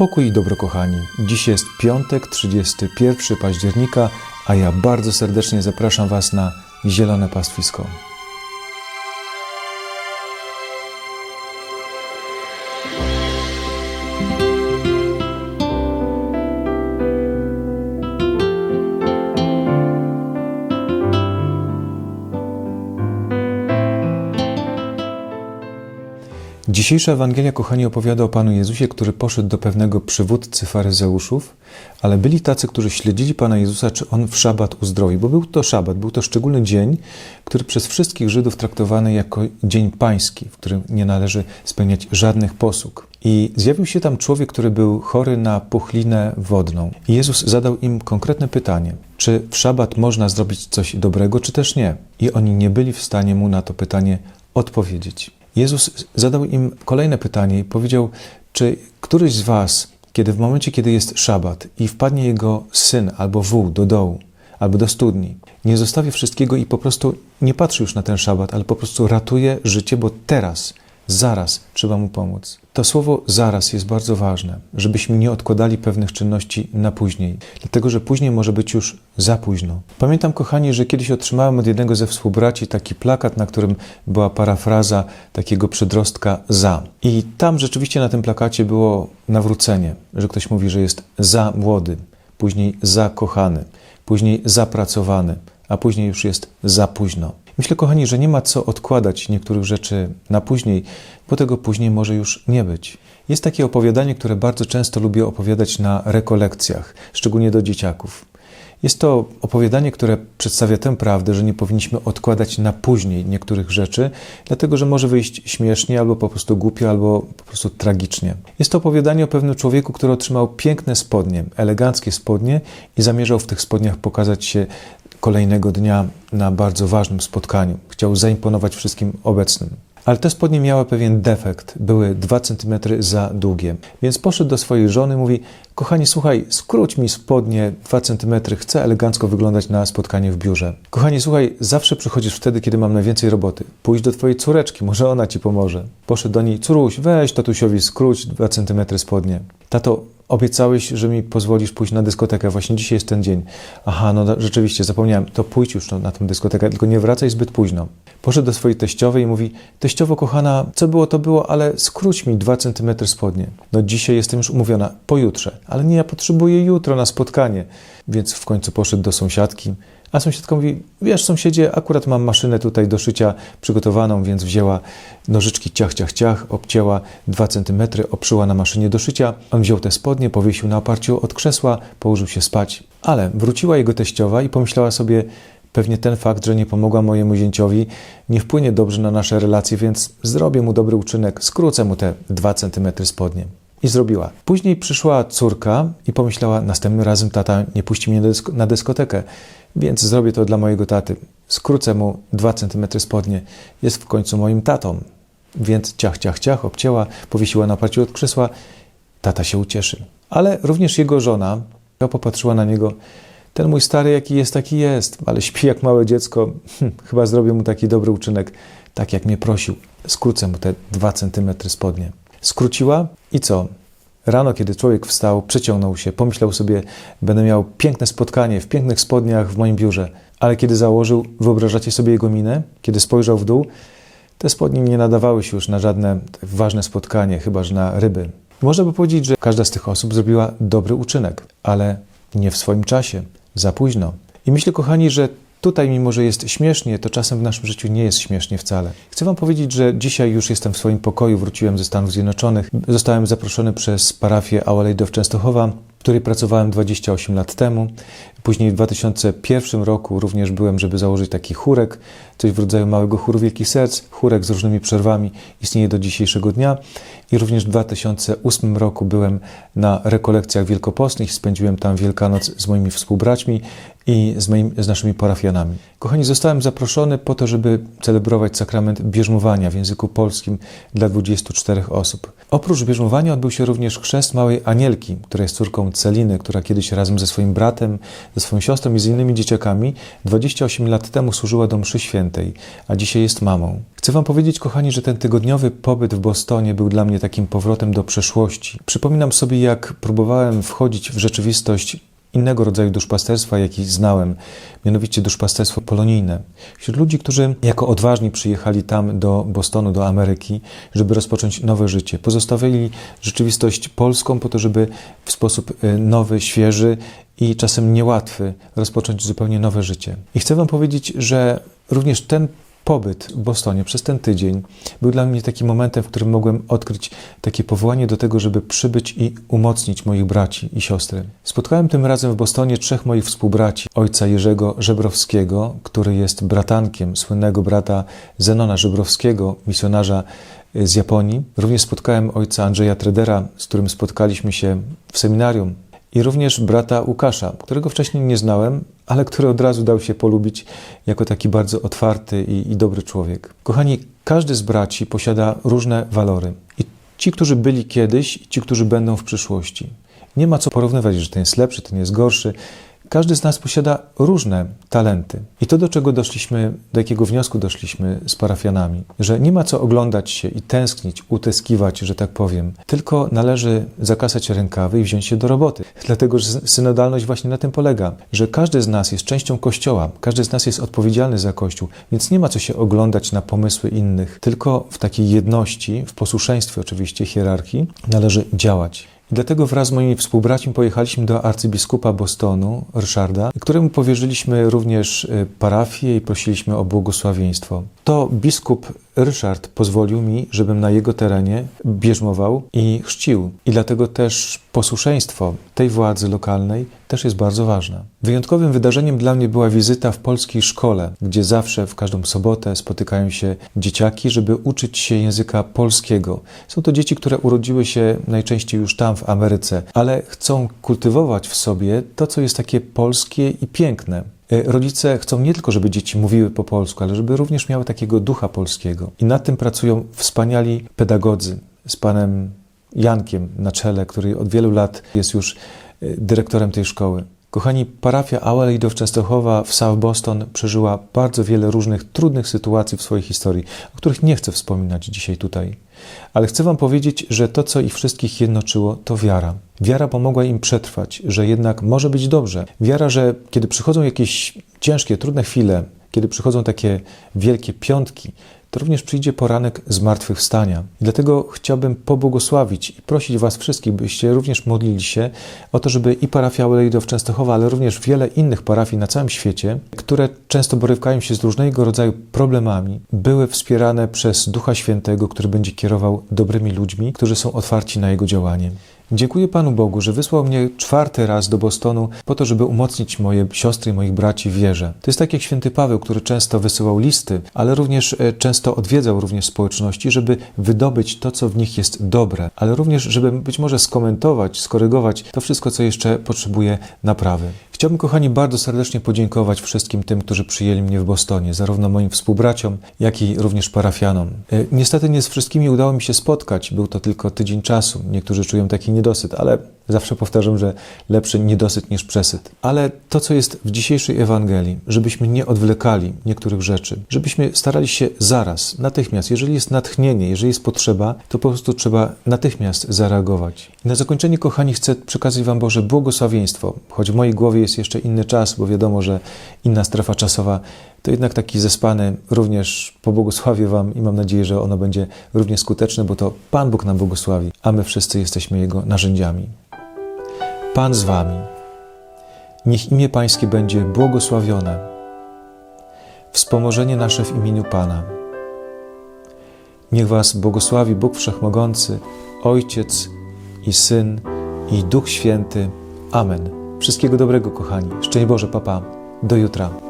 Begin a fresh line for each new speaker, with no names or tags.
Pokój i dobro, kochani. Dziś jest piątek, 31 października, a ja bardzo serdecznie zapraszam Was na Zielone Pastwisko. Dzisiejsza Ewangelia, kochani, opowiada o Panu Jezusie, który poszedł do pewnego przywódcy faryzeuszów, ale byli tacy, którzy śledzili Pana Jezusa, czy On w szabat uzdrowi, bo był to szabat, był to szczególny dzień, który przez wszystkich Żydów traktowany jako dzień pański, w którym nie należy spełniać żadnych posług. I zjawił się tam człowiek, który był chory na puchlinę wodną. I Jezus zadał im konkretne pytanie, czy w szabat można zrobić coś dobrego, czy też nie. I oni nie byli w stanie mu na to pytanie odpowiedzieć. Jezus zadał im kolejne pytanie i powiedział, czy któryś z was, kiedy w momencie, kiedy jest szabat i wpadnie jego syn albo wół do dołu, albo do studni, nie zostawi wszystkiego i po prostu nie patrzy już na ten szabat, ale po prostu ratuje życie, bo teraz, zaraz trzeba mu pomóc. To słowo zaraz jest bardzo ważne, żebyśmy nie odkładali pewnych czynności na później, dlatego że później może być już za późno. Pamiętam, kochani, że kiedyś otrzymałem od jednego ze współbraci taki plakat, na którym była parafraza takiego przedrostka za. I tam rzeczywiście na tym plakacie było nawrócenie, że ktoś mówi, że jest za młody, później zakochany, później zapracowany, a później już jest za późno. Myślę, kochani, że nie ma co odkładać niektórych rzeczy na później, bo tego później może już nie być. Jest takie opowiadanie, które bardzo często lubię opowiadać na rekolekcjach, szczególnie do dzieciaków. Jest to opowiadanie, które przedstawia tę prawdę, że nie powinniśmy odkładać na później niektórych rzeczy, dlatego że może wyjść śmiesznie, albo po prostu głupio, albo po prostu tragicznie. Jest to opowiadanie o pewnym człowieku, który otrzymał piękne spodnie, eleganckie spodnie i zamierzał w tych spodniach pokazać się kolejnego dnia na bardzo ważnym spotkaniu. Chciał zaimponować wszystkim obecnym. Ale te spodnie miały pewien defekt, były 2 cm za długie. Więc poszedł do swojej żony, mówi: Kochani, słuchaj, skróć mi spodnie 2 cm, chcę elegancko wyglądać na spotkanie w biurze. Kochani, słuchaj, zawsze przychodzisz wtedy, kiedy mam najwięcej roboty. Pójdź do twojej córeczki, może ona ci pomoże. Poszedł do niej: Córuś, weź tatusiowi skróć 2 cm spodnie. Tato, obiecałeś, że mi pozwolisz pójść na dyskotekę. Właśnie dzisiaj jest ten dzień. Aha, no rzeczywiście, zapomniałem. To pójdź już na tę dyskotekę, tylko nie wracaj zbyt późno. Poszedł do swojej teściowej i mówi, teściowo kochana, co było, to było, ale skróć mi dwa centymetry spodnie. No dzisiaj jestem już umówiona, pojutrze. Ale nie, ja potrzebuję jutro na spotkanie. Więc w końcu poszedł do sąsiadki. A sąsiadka mówi, wiesz sąsiedzie, akurat mam maszynę tutaj do szycia przygotowaną, więc wzięła nożyczki ciach, ciach, ciach, obcięła dwa centymetry, oprzyła na maszynie do szycia. On wziął te spodnie, powiesił na oparciu od krzesła, położył się spać. Ale wróciła jego teściowa i pomyślała sobie, Pewnie ten fakt, że nie pomogła mojemu zięciowi, nie wpłynie dobrze na nasze relacje, więc zrobię mu dobry uczynek, skrócę mu te dwa centymetry spodnie. I zrobiła. Później przyszła córka i pomyślała, następnym razem tata nie puści mnie na dyskotekę, więc zrobię to dla mojego taty. Skrócę mu dwa centymetry spodnie. Jest w końcu moim tatą. Więc ciach, ciach, ciach, obcięła, powiesiła na parciu od krzesła. Tata się ucieszy. Ale również jego żona popatrzyła na niego ten mój stary, jaki jest, taki jest, ale śpi jak małe dziecko. Hm, chyba zrobię mu taki dobry uczynek, tak jak mnie prosił. Skrócę mu te dwa centymetry spodnie. Skróciła i co? Rano, kiedy człowiek wstał, przeciągnął się, pomyślał sobie, będę miał piękne spotkanie w pięknych spodniach w moim biurze. Ale kiedy założył, wyobrażacie sobie jego minę? Kiedy spojrzał w dół, te spodnie nie nadawały się już na żadne ważne spotkanie, chyba że na ryby. Można by powiedzieć, że każda z tych osób zrobiła dobry uczynek, ale nie w swoim czasie za późno. I myślę, kochani, że tutaj, mimo że jest śmiesznie, to czasem w naszym życiu nie jest śmiesznie wcale. Chcę Wam powiedzieć, że dzisiaj już jestem w swoim pokoju, wróciłem ze Stanów Zjednoczonych. Zostałem zaproszony przez parafię Lady of Częstochowa, w której pracowałem 28 lat temu. Później w 2001 roku również byłem, żeby założyć taki chórek, coś w rodzaju małego chóru Wielkich Serc. Chórek z różnymi przerwami istnieje do dzisiejszego dnia. I również w 2008 roku byłem na rekolekcjach wielkopostnych, spędziłem tam Wielkanoc z moimi współbraćmi i z, moim, z naszymi parafianami. Kochani, zostałem zaproszony po to, żeby celebrować sakrament bierzmowania w języku polskim dla 24 osób. Oprócz bierzmowania odbył się również chrzest małej Anielki, która jest córką Celiny, która kiedyś razem ze swoim bratem, ze swoją siostrą i z innymi dzieciakami 28 lat temu służyła do mszy świętej, a dzisiaj jest mamą. Chcę Wam powiedzieć, kochani, że ten tygodniowy pobyt w Bostonie był dla mnie takim powrotem do przeszłości. Przypominam sobie, jak próbowałem wchodzić w rzeczywistość innego rodzaju duszpasterstwa, jaki znałem, mianowicie duszpasterstwo polonijne. Wśród ludzi, którzy jako odważni przyjechali tam do Bostonu, do Ameryki, żeby rozpocząć nowe życie. Pozostawili rzeczywistość polską po to, żeby w sposób y, nowy, świeży i czasem niełatwy rozpocząć zupełnie nowe życie. I chcę Wam powiedzieć, że również ten pobyt w Bostonie przez ten tydzień był dla mnie takim momentem, w którym mogłem odkryć takie powołanie do tego, żeby przybyć i umocnić moich braci i siostry. Spotkałem tym razem w Bostonie trzech moich współbraci. Ojca Jerzego Żebrowskiego, który jest bratankiem słynnego brata Zenona Żebrowskiego, misjonarza z Japonii. Również spotkałem ojca Andrzeja Tredera, z którym spotkaliśmy się w seminarium i również brata Łukasza, którego wcześniej nie znałem, ale który od razu dał się polubić jako taki bardzo otwarty i, i dobry człowiek. Kochani, każdy z braci posiada różne walory. I ci, którzy byli kiedyś, i ci, którzy będą w przyszłości. Nie ma co porównywać, że ten jest lepszy, ten jest gorszy. Każdy z nas posiada różne talenty. I to, do czego doszliśmy, do jakiego wniosku doszliśmy z parafianami, że nie ma co oglądać się i tęsknić, utyskiwać, że tak powiem, tylko należy zakasać rękawy i wziąć się do roboty. Dlatego, że synodalność właśnie na tym polega, że każdy z nas jest częścią Kościoła, każdy z nas jest odpowiedzialny za Kościół, więc nie ma co się oglądać na pomysły innych, tylko w takiej jedności, w posłuszeństwie oczywiście hierarchii, należy działać. I dlatego wraz z moimi współbraćmi pojechaliśmy do arcybiskupa Bostonu, Ryszarda, któremu powierzyliśmy również y, parafię i prosiliśmy o błogosławieństwo. To biskup Ryszard pozwolił mi, żebym na jego terenie bierzmował i chrzcił. I dlatego też posłuszeństwo tej władzy lokalnej też jest bardzo ważne. Wyjątkowym wydarzeniem dla mnie była wizyta w polskiej szkole, gdzie zawsze w każdą sobotę spotykają się dzieciaki, żeby uczyć się języka polskiego. Są to dzieci, które urodziły się najczęściej już tam w Ameryce, ale chcą kultywować w sobie to, co jest takie polskie i piękne. E, rodzice chcą nie tylko, żeby dzieci mówiły po polsku, ale żeby również miały takiego ducha polskiego. I nad tym pracują wspaniali pedagodzy z panem Jankiem na czele, który od wielu lat jest już e, dyrektorem tej szkoły. Kochani, parafia of Częstochowa w South Boston przeżyła bardzo wiele różnych trudnych sytuacji w swojej historii, o których nie chcę wspominać dzisiaj tutaj. Ale chcę Wam powiedzieć, że to, co ich wszystkich jednoczyło, to wiara. Wiara pomogła im przetrwać, że jednak może być dobrze. Wiara, że kiedy przychodzą jakieś ciężkie, trudne chwile, kiedy przychodzą takie wielkie piątki, to również przyjdzie poranek zmartwychwstania. Dlatego chciałbym pobłogosławić i prosić Was wszystkich, byście również modlili się o to, żeby i parafia Lejdow Częstochowa, ale również wiele innych parafii na całym świecie, które często borykają się z różnego rodzaju problemami, były wspierane przez Ducha Świętego, który będzie kierował dobrymi ludźmi, którzy są otwarci na Jego działanie. Dziękuję Panu Bogu, że wysłał mnie czwarty raz do Bostonu po to, żeby umocnić moje siostry i moich braci w wierze. To jest tak jak święty Paweł, który często wysyłał listy, ale również e, często odwiedzał również społeczności, żeby wydobyć to, co w nich jest dobre, ale również, żeby być może skomentować, skorygować to wszystko, co jeszcze potrzebuje naprawy. Chciałbym, kochani, bardzo serdecznie podziękować wszystkim tym, którzy przyjęli mnie w Bostonie, zarówno moim współbraciom, jak i również parafianom. E, niestety nie z wszystkimi udało mi się spotkać, był to tylko tydzień czasu. Niektórzy czują taki niedosyt, ale zawsze powtarzam, że lepszy niedosyt niż przesyt. Ale to, co jest w dzisiejszej Ewangelii, żebyśmy nie odwlekali niektórych rzeczy, żebyśmy starali się zaraz, natychmiast, jeżeli jest natchnienie, jeżeli jest potrzeba, to po prostu trzeba natychmiast zareagować. I na zakończenie, kochani, chcę przekazać Wam Boże błogosławieństwo, choć w mojej głowie jest jeszcze inny czas, bo wiadomo, że inna strefa czasowa to jednak taki zespany również pobłogosławię Wam i mam nadzieję, że ono będzie równie skuteczne, bo to Pan Bóg nam błogosławi, a my wszyscy jesteśmy Jego narzędziami. Pan z Wami. Niech imię Pańskie będzie błogosławione. Wspomożenie nasze w imieniu Pana. Niech Was błogosławi Bóg Wszechmogący, Ojciec i Syn i Duch Święty. Amen. Wszystkiego dobrego, kochani. Szczęść Boże, papa. Do jutra.